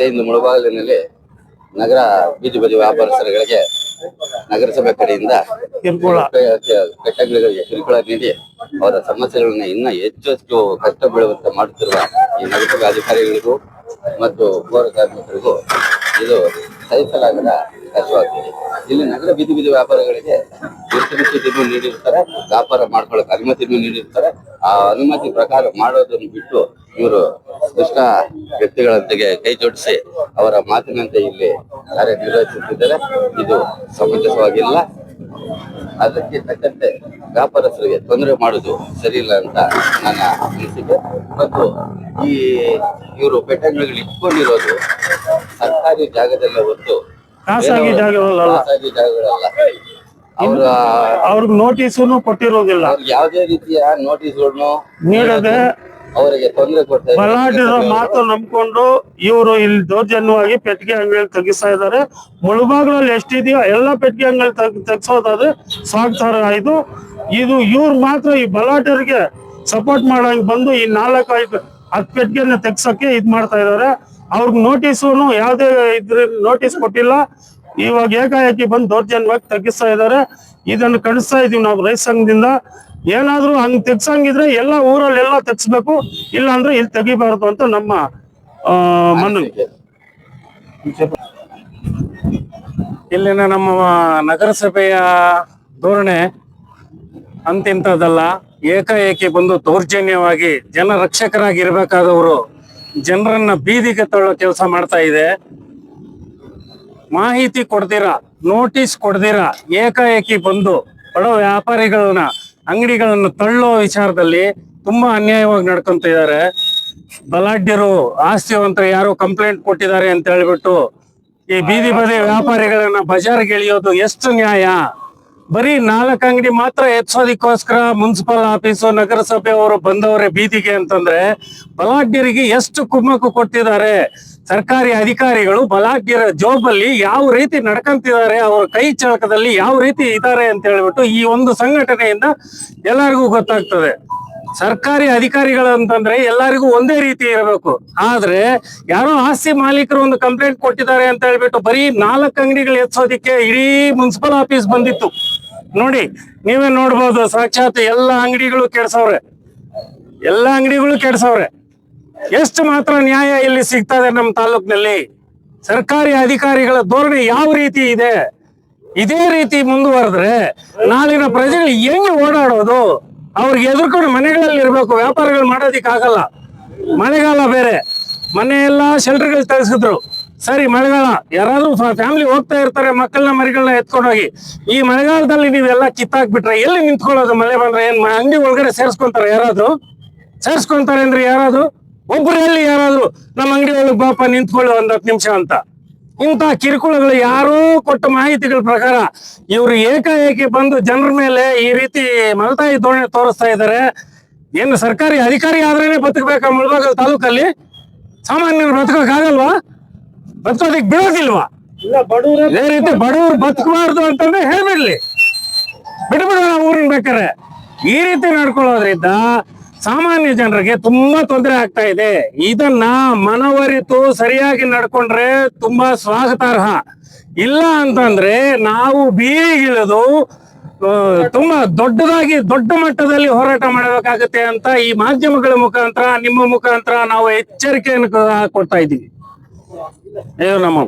ಇಂದು ಮುಳಬಾಗಿಲಿನಲ್ಲಿ ನಗರ ಬೀದಿ ಬದಿ ವ್ಯಾಪಾರಸ್ಥರುಗಳಿಗೆ ನಗರಸಭೆ ಕಡೆಯಿಂದ ಕಟ್ಟಗಳಿಗೆ ಕಿರುಕುಳ ನೀಡಿ ಅವರ ಸಮಸ್ಯೆಗಳನ್ನ ಇನ್ನ ಹೆಚ್ಚು ಹೆಚ್ಚು ಕಷ್ಟ ಬೀಳುವಂತೆ ಮಾಡುತ್ತಿರುವ ಈ ನಗರಸಭೆ ಅಧಿಕಾರಿಗಳಿಗೂ ಮತ್ತು ಪೌರ ಕಾರ್ಮಿಕರಿಗೂ ಇದು ಸಹಿಸಲಾಗದ ಕಷ್ಟವಾಗ್ತದೆ ಇಲ್ಲಿ ನಗರ ಬೀದಿ ಬೀದಿ ವ್ಯಾಪಾರಗಳಿಗೆ ಗುರುತಿನ ನೀಡಿರ್ತಾರೆ ವ್ಯಾಪಾರ ಮಾಡ್ಕೊಳ್ಳೋಕೆ ಅನುಮತಿಯನ್ನು ನೀಡಿರ್ತಾರೆ. ಆ ಅನುಮತಿ ಪ್ರಕಾರ ಮಾಡೋದನ್ನು ಬಿಟ್ಟು ಇವರು ದುಷ್ಟ ವ್ಯಕ್ತಿಗಳೊಂದಿಗೆ ಕೈ ಜೋಡಿಸಿ ಅವರ ಮಾತಿನಂತೆ ಇಲ್ಲಿ ಕಾರ್ಯನಿರ್ವಹಿಸುತ್ತಿದ್ದಾರೆ ಇದು ಸಮಂಜಸವಾಗಿಲ್ಲ. ಅದಕ್ಕೆ ತಕ್ಕಂತೆ ವ್ಯಾಪಾರಸ್ಥರಿಗೆ ತೊಂದರೆ ಮಾಡುವುದು ಸರಿ ಇಲ್ಲ ಅಂತ ನನ್ನ ಅನಿಸಿಕೆ. ಮತ್ತು ಈ ಇವರು ಪೆಟ್ಟಂಗಡಿಗಳು ಇಟ್ಕೊಂಡಿರೋದು ಸರ್ಕಾರಿ ಜಾಗದಲ್ಲೇ ಹೊತ್ತು ಖಾಸಗಿ ಜಾಗಗಳಲ್ಲ. ಖಾಸಗಿ ಜಾಗಗಳಲ್ಲ. ಅವರ ಅವ್ರಿಗೆ ನೋಟಿಸ್ ಕೊಟ್ಟಿರೋದಿಲ್ಲ. ಯಾವುದೇ ರೀತಿಯ ನೋಟಿಸ್ಗಳನ್ನು ನೀಡದೆ ಅವರಿಗೆ ತೊಂದರೆ ಕೊಡ್ತಾ ಇದ್ದಾರೆ. ಬಲಾಢ್ಯರ ಮಾತು ನಂಬಿಕೊಂಡು ಇವರು ಇಲ್ಲಿ ದೌರ್ಜನ್ಯವಾಗಿ ಪೆಟ್ಟಿಗೆ ಅಂಗಡಿಯಲ್ಲಿ ತೆಗಿಸ್ತಾ ಇದ್ದಾರೆ. ಮುಳುಬಾಗ್ಲಲ್ಲಿ ಎಷ್ಟಿದೆಯೋ ಎಲ್ಲ ಪೆಟ್ಟಿಗೆ ಅಂಗಡಿ ತೆಗ್ ತೆಗ್ಸೋದಾದ್ರೆ ಸಾಕ್ತಾರ ಇದು. ಇದು ಇವ್ರು ಮಾತ್ರ ಈ ಬಲಾಢ್ಯರಿಗೆ ಸಪೋರ್ಟ್ ಮಾಡಂಗ್ ಬಂದು ಈ ನಾಲ್ಕು ಐದು ಹತ್ತು ಪೆಟ್ಟಿಗೆನ ತೆಗ್ಸಕ್ಕೆ ಇದ್ ಮಾಡ್ತಾ ಇದ್ದಾರೆ. ಅವ್ರಿಗೆ ನೋಟಿಸು ಯಾವ್ದೇ ಇದ್ರ ನೋಟಿಸ್ ಕೊಟ್ಟಿಲ್ಲ. ಇವಾಗ ಏಕಾಏಕಿ ಬಂದು ದೌರ್ಜನ್ಯವಾಗಿ ತಗ್ಗಿಸ್ತಾ ಇದ್ದಾರೆ. ಇದನ್ನು ಕಳಿಸ್ತಾ ಇದೀವಿ ನಾವು ರೈತ ಸಂಘದಿಂದ ಏನಾದ್ರೂ ಹಂಗ್ ತೆಗ್ಸಂಗಿದ್ರೆ ಎಲ್ಲ ಊರಲ್ಲಿ ಎಲ್ಲ ತೆಗ್ಸ್ಬೇಕು ಇಲ್ಲ ಅಂದ್ರೆ ಇಲ್ಲಿ ತೆಗಿಬಾರದು ಅಂತ ನಮ್ಮ ಮನವಿ. ಇಲ್ಲಿನ ನಮ್ಮ ನಗರಸಭೆಯ ಧೋರಣೆ ಅಂತಿಂತದಲ್ಲ ಏಕಾಏಕಿ ಬಂದು ದೌರ್ಜನ್ಯವಾಗಿ ಜನ ರಕ್ಷಕರಾಗಿರ್ಬೇಕಾದವರು ಜನರನ್ನ ಬೀದಿಗೆ ತಳ್ಳೋ ಕೆಲಸ ಮಾಡ್ತಾ ಇದೆ. ಮಾಹಿತಿ ಕೊಡ್ದಿರ ನೋಟಿಸ್ ಕೊಡ್ದಿರ ಏಕಾಏಕಿ ಬಂದು ಬಡ ವ್ಯಾಪಾರಿಗಳನ್ನ, ಅಂಗಡಿಗಳನ್ನ ತಳ್ಳೋ ವಿಚಾರದಲ್ಲಿ ತುಂಬಾ ಅನ್ಯಾಯವಾಗಿ ನಡ್ಕೊಂತ ಇದ್ದಾರೆ ಬಲಾಢ್ಯರು, ಆಸ್ತಿವಂತರು ಯಾರು ಕಂಪ್ಲೇಂಟ್ ಕೊಟ್ಟಿದ್ದಾರೆ ಅಂತ ಹೇಳ್ಬಿಟ್ಟು ಈ ಬೀದಿ ಬದಿ ವ್ಯಾಪಾರಿಗಳನ್ನ ಬಜಾರ್ಗೆ ಇಳಿಯೋದು ಎಷ್ಟು ನ್ಯಾಯ? ಬರೀ ನಾಲ್ಕು ಅಂಗಡಿ ಮಾತ್ರ ಹೆಚ್ಚೋದಿಕ್ಕೋಸ್ಕರ ಮುನ್ಸಿಪಲ್ ಆಫೀಸು, ನಗರಸಭೆ ಅವರು ಬಂದವರೇ ಬೀದಿಗೆ ಅಂತಂದ್ರೆ ಬಲಾಢ್ಯರಿಗೆ ಎಷ್ಟು ಕುಮ್ಮಕ್ಕು ಕೊಟ್ಟಿದ್ದಾರೆ? ಸರ್ಕಾರಿ ಅಧಿಕಾರಿಗಳು ಬಲಾಢ್ಯರ ಜೋಬಲ್ಲಿ ಯಾವ ರೀತಿ ನಡ್ಕಂತಿದ್ದಾರೆ, ಅವರ ಕೈ ಚಳಕದಲ್ಲಿ ಯಾವ ರೀತಿ ಇದ್ದಾರೆ ಅಂತ ಹೇಳ್ಬಿಟ್ಟು ಈ ಒಂದು ಸಂಘಟನೆಯಿಂದ ಎಲ್ಲರಿಗೂ ಗೊತ್ತಾಗ್ತದೆ. ಸರ್ಕಾರಿ ಅಧಿಕಾರಿಗಳು ಅಂತಂದ್ರೆ ಎಲ್ಲರಿಗೂ ಒಂದೇ ರೀತಿ ಇರಬೇಕು. ಆದ್ರೆ ಯಾರೋ ಆಸ್ತಿ ಮಾಲೀಕರು ಒಂದು ಕಂಪ್ಲೇಂಟ್ ಕೊಟ್ಟಿದ್ದಾರೆ ಅಂತ ಹೇಳ್ಬಿಟ್ಟು ಬರೀ ನಾಲ್ಕು ಅಂಗಡಿಗಳು ಎತ್ಸೋದಿಕ್ಕೆ ಇಡೀ ಮುನ್ಸಿಪಲ್ ಆಫೀಸ್ ಬಂದಿತ್ತು. ನೋಡಿ, ನೀವೇ ನೋಡ್ಬೋದು ಸಾಕ್ಷಾತ್ ಎಲ್ಲ ಅಂಗಡಿಗಳು ಕೆಡ್ಸವ್ರೆ. ಎಲ್ಲ ಅಂಗಡಿಗಳು ಕೆಡ್ಸವ್ರೆ. ಎಷ್ಟು ಮಾತ್ರ ನ್ಯಾಯ ಇಲ್ಲಿ ಸಿಗ್ತದೆ ನಮ್ಮ ತಾಲೂಕಿನಲ್ಲಿ? ಸರ್ಕಾರಿ ಅಧಿಕಾರಿಗಳ ಧೋರಣೆ ಯಾವ ರೀತಿ ಇದೆ? ಇದೇ ರೀತಿ ಮುಂದುವರೆದ್ರೆ ನಾಳಿನ ಪ್ರಜೆಗಳು ಹೆಂಗೆ ಓಡಾಡೋದು? ಅವ್ರಿಗೆ ಎದುರ್ಕೊಂಡು ಮನೆಗಳಲ್ಲಿ ಇರಬೇಕು, ವ್ಯಾಪಾರಗಳು ಮಾಡೋದಿಕ್ ಆಗಲ್ಲ. ಮಳೆಗಾಲ ಬೇರೆ. ಮನೆ ಎಲ್ಲ ಶೆಲ್ಟರ್ಗಳು ತರಿಸಿದ್ರು. ಸರಿ, ಮಳೆಗಾಲ. ಯಾರಾದ್ರೂ ಫ್ಯಾಮಿಲಿ ಹೋಗ್ತಾ ಇರ್ತಾರೆ, ಮಕ್ಕಳನ್ನ, ಮರಿಗಳನ್ನ ಎತ್ಕೊಂಡೋಗಿ ಈ ಮಳೆಗಾಲದಲ್ಲಿ ನೀವೆಲ್ಲ ಕಿತ್ತಾಕ್ಬಿಟ್ರೆ ಎಲ್ಲಿ ನಿಂತ್ಕೊಳ್ಳೋದು ಮಳೆ ಬಂದ್ರೆ? ಏನ್ ಅಂಗಡಿ ಒಳಗಡೆ ಸೇರಿಸ್ಕೊಂತಾರೆ ಯಾರಾದ್ರು? ಸೇರ್ಸ್ಕೊಂತಾರೆ ಅಂದ್ರೆ ಯಾರಾದ್ರು? ಒಬ್ರು ಯಾರಾದ್ರೂ ಯಾರಾದ್ರು ನಮ್ಮ ಅಂಗಡಿ ಒಳಗೆ ಬಾಪ ನಿಂತ್ಕೊಳ್ಳಿ ಒಂದ್ ಹತ್ತು ನಿಮಿಷ ಅಂತ. ಇಂಥ ಕಿರುಕುಳಗಳು ಯಾರೋ ಕೊಟ್ಟ ಮಾಹಿತಿಗಳ ಪ್ರಕಾರ ಇವರು ಏಕಾಏಕಿ ಬಂದು ಜನರ ಮೇಲೆ ಈ ರೀತಿ ಮಲತಾಯಿ ಧೋರಣೆ ತೋರಿಸ್ತಾ ಇದ್ದಾರೆ. ಏನು ಸರ್ಕಾರಿ ಅಧಿಕಾರಿ ಆದ್ರೇನೆ ಬದುಕಬೇಕಾ ಮುಳಬಾಗಲ್ ತಾಲೂಕಲ್ಲಿ? ಸಾಮಾನ್ಯರು ಬದುಕೋಕ್ಕಾಗಲ್ವಾ? ಬದುಕೋದಕ್ಕೆ ಬಿಡೋದಿಲ್ವಾ? ಇಲ್ಲ ಬಡವ್ರೆ ಇದೇ ರೀತಿ ಬಡವರು ಬದುಕಬಾರ್ದು ಅಂತಂದ್ರೆ ಹೇಳ್ಬಿಡ್ಲಿ. ಬಿಟ್ಬಿಡೋಣ ಊರಿನ ಬೇಕಾರೆ. ಈ ರೀತಿ ನಡ್ಕೊಳ್ಳೋದ್ರಿಂದ ಸಾಮಾನ್ಯ ಜನರಿಗೆ ತುಂಬಾ ತೊಂದರೆ ಆಗ್ತಾ ಇದೆ. ಇದನ್ನ ಮನವರಿತು ಸರಿಯಾಗಿ ನಡ್ಕೊಂಡ್ರೆ ತುಂಬಾ ಸ್ವಾಗತಾರ್ಹ. ಇಲ್ಲ ಅಂತಂದ್ರೆ ನಾವು ಬೀದಿಗಿಳಿದು ಆ, ತುಂಬಾ ದೊಡ್ಡದಾಗಿ ದೊಡ್ಡ ಮಟ್ಟದಲ್ಲಿ ಹೋರಾಟ ಮಾಡಬೇಕಾಗುತ್ತೆ ಅಂತ ಈ ಮಾಧ್ಯಮಗಳ ಮುಖಾಂತರ ನಿಮ್ಮ ಮುಖಾಂತರ ನಾವು ಎಚ್ಚರಿಕೆಯನ್ನು ಕೊಡ್ತಾ ಇದ್ದೀವಿ. ನಮ್ಮ